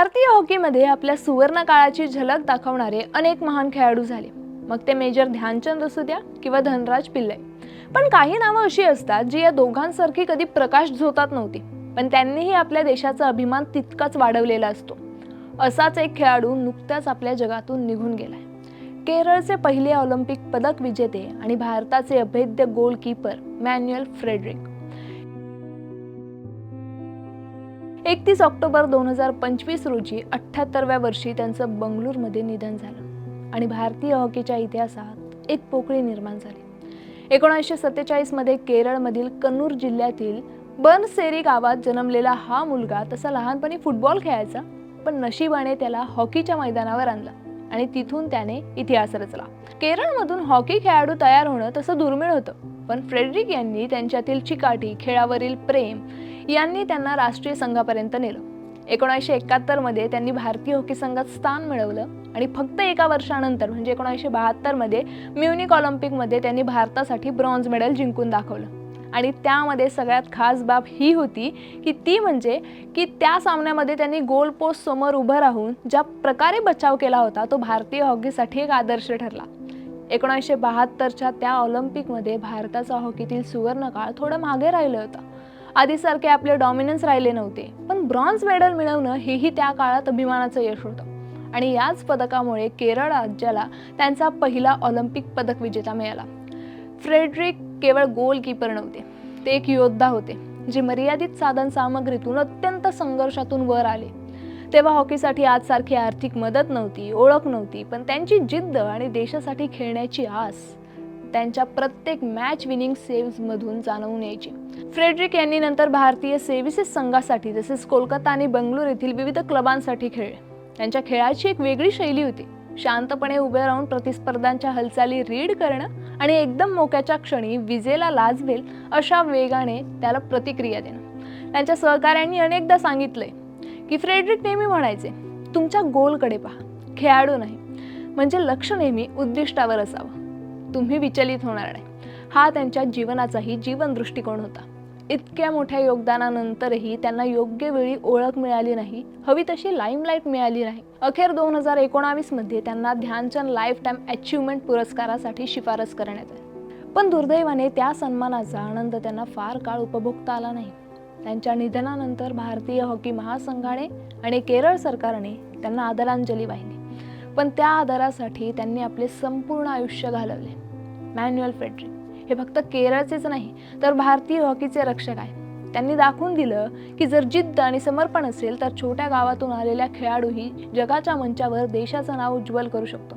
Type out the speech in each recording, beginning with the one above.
भारतीय हॉकीमध्ये आपल्या सुवर्ण काळाची झलक दाखवणारे अनेक महान खेळाडू झाले. मग ते मेजर ध्यानचंद असू द्या किंवा धनराज पिल्ले. पण काही नावं अशी असतात जी या दोघांसारखी कधी प्रकाश झोतात नव्हती. पण त्यांनीही आपल्या देशाचा अभिमान तितकाच वाढवलेला असतो. असाच एक खेळाडू नुकत्याच आपल्या जगातून निघून गेलाय. केरळचे पहिले ऑलिम्पिक पदक विजेते आणि भारताचे अभेद्य गोलकीपर मॅन्युअल फ्रेडरिक. एकतीस ऑक्टोबर दोन हजार पंचवीस रोजी अठ्ठ्याहत्तरव्या वर्षी त्यांचं बंगळूरमध्ये निधन झालं आणि भारतीय हॉकीच्या इतिहासात एक पोकळी निर्माण झाली. एकोणीसशे सत्तेचाळीसमध्ये केरळमधील कन्नूर जिल्ह्यातील बनसेरी गावात जन्मलेला हा मुलगा तसा लहानपणी फुटबॉल खेळायचा पण नशिबाने त्याला हॉकीच्या मैदानावर आणलं आणि तिथून त्याने इतिहास रचला. केरळमधून हॉकी खेळाडू तयार होणं तसं दुर्मिळ होतं पण फ्रेडरिक यांनी त्यांच्यातील चिकाटी खेळावरील प्रेम यांनी त्यांना राष्ट्रीय संघापर्यंत नेलं. एकोणीसशे एकाहत्तरमध्ये त्यांनी भारतीय हॉकी संघात स्थान मिळवलं आणि फक्त एका वर्षानंतर म्हणजे एकोणीसशे बहात्तरमध्ये म्युनिक ऑलिम्पिकमध्ये त्यांनी भारतासाठी ब्रॉन्झ मेडल जिंकून दाखवलं. आणि त्यामध्ये सगळ्यात खास बाब ही होती की ती म्हणजे की त्या सामन्यामध्ये त्यांनी गोल पोस्ट समोर उभं राहून ज्या प्रकारे बचाव केला होता तो भारतीय हॉकीसाठी एक आदर्श ठरला. एकोणीसशे बहात्तरच्या त्या ऑलिम्पिकमध्ये भारताचा हॉकीतील सुवर्णकाळ थोडं मागे राहिलं होतं. आधीसारखे आपले डॉमिनन्स राहिले नव्हते. पण ब्रॉन्झ मेडल मिळवणं हेही त्या काळात अभिमानाचं यश होतं. आणि याच पदकामुळे केरळ राज्याला त्यांचा पहिला ऑलिम्पिक पदक विजेता मिळाला. फ्रेडरिक केवळ गोलकीपर नव्हते ते एक योद्धा होते जे मर्यादित साधन सामग्रीतून अत्यंत संघर्षातून वर आले. तेव्हा हॉकीसाठी आजसारखी आर्थिक मदत नव्हती ओळख नव्हती पण त्यांची जिद्द आणि देशासाठी खेळण्याची आस त्यांच्या प्रत्येक मॅच विनिंग सेव्हमधून जाणवून यायची. फ्रेडरिक यांनी नंतर भारतीय सेविसेस संघासाठी तसेच कोलकाता आणि बंगलोर येथील विविध क्लबांसाठी खेळले. त्यांच्या खेळाची एक वेगळी शैली होती. शांतपणे उभे राहून प्रतिस्पर्धांच्या हालचाली रीड करणं आणि एकदम मोक्याच्या क्षणी विजेला लाजवेल अशा वेगाने त्याला प्रतिक्रिया देणं. त्यांच्या सहकाऱ्यांनी अनेकदा सांगितलंय की फ्रेडरिक नेहमी म्हणायचे तुमच्या गोलकडे पहा खेळाडू नाही. म्हणजे लक्ष नेहमी उद्दिष्टावर असावं. तुम्ही विचलित होणार नाही. हा त्यांच्या जीवनाचाही जीवन दृष्टिकोन होता. इतक्या मोठ्या योगदानानंतरही त्यांना योग्य वेळी ओळख मिळाली नाही हवी तशी लाईमलाईट मिळाली नाही. अखेर दोन हजार एकोणावीसमध्ये त्यांना ध्यानचंद लाईफ टाईम अचिव्हमेंट पुरस्कारासाठी शिफारस करण्यात आली. पण दुर्दैवाने त्या सन्मानाचा आनंद त्यांना फार काळ उपभोगता आला नाही. त्यांच्या निधनानंतर भारतीय हॉकी महासंघाने आणि केरळ सरकारने त्यांना आदरांजली वाहिली. पण त्या आदरासाठी त्यांनी आपले संपूर्ण आयुष्य घालवले. मॅन्युअल फ्रेडरिक. हे फक्त केरळचेच नाही तर भारतीय हॉकीचे रक्षक आहे त्यांनी दाखवून दिलं की जर जिद्द आणि समर्पण असेल तर छोट्या गावातून आलेल्या खेळाडूही जगाच्या मंचावर देशाचं नाव उज्ज्वल करू शकतो.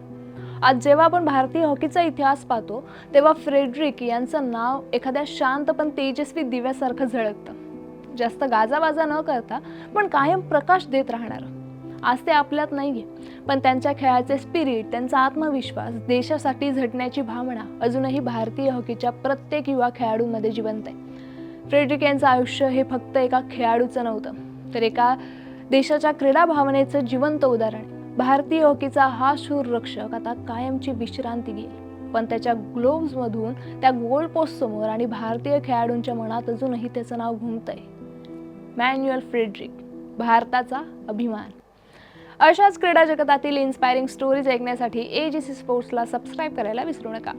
आज जेव्हा आपण भारतीय हॉकीचा इतिहास पाहतो तेव्हा फ्रेडरिक यांचं नाव एखाद्या शांत पण तेजस्वी दिव्यासारखं झळकतं. जास्त गाजाबाजा न करता पण कायम प्रकाश देत राहणार. आज ते आपल्यात आहे पण त्यांच्या खेळाचे स्पिरिट त्यांचा आत्मविश्वास देशासाठी झटण्याची भावना अजूनही भारतीय हॉकीच्या प्रत्येक युवा खेळाडूंमध्ये जिवंत आहे. फ्रेडरिक यांचं आयुष्य हे फक्त एका खेळाडूचं नव्हतं तर एका देशाच्या क्रीडा भावनेचं जिवंत उदाहरण. आहे. भारतीय हॉकीचा हा शूर रक्षक आता कायमची विश्रांती घेईल. पण त्याच्या ग्लोव्हजमधून त्या गोल पोस्टसमोर आणि भारतीय खेळाडूंच्या मनात अजूनही त्याचं नाव घुमतंय. मॅन्युअल फ्रेडरिक भारताचा अभिमान. अशाच क्रीडा जगतातील इन्स्पायरिंग स्टोरीज ऐकण्यासाठी ए जी सी स्पोर्ट्सला सबस्क्राईब करायला विसरू नका.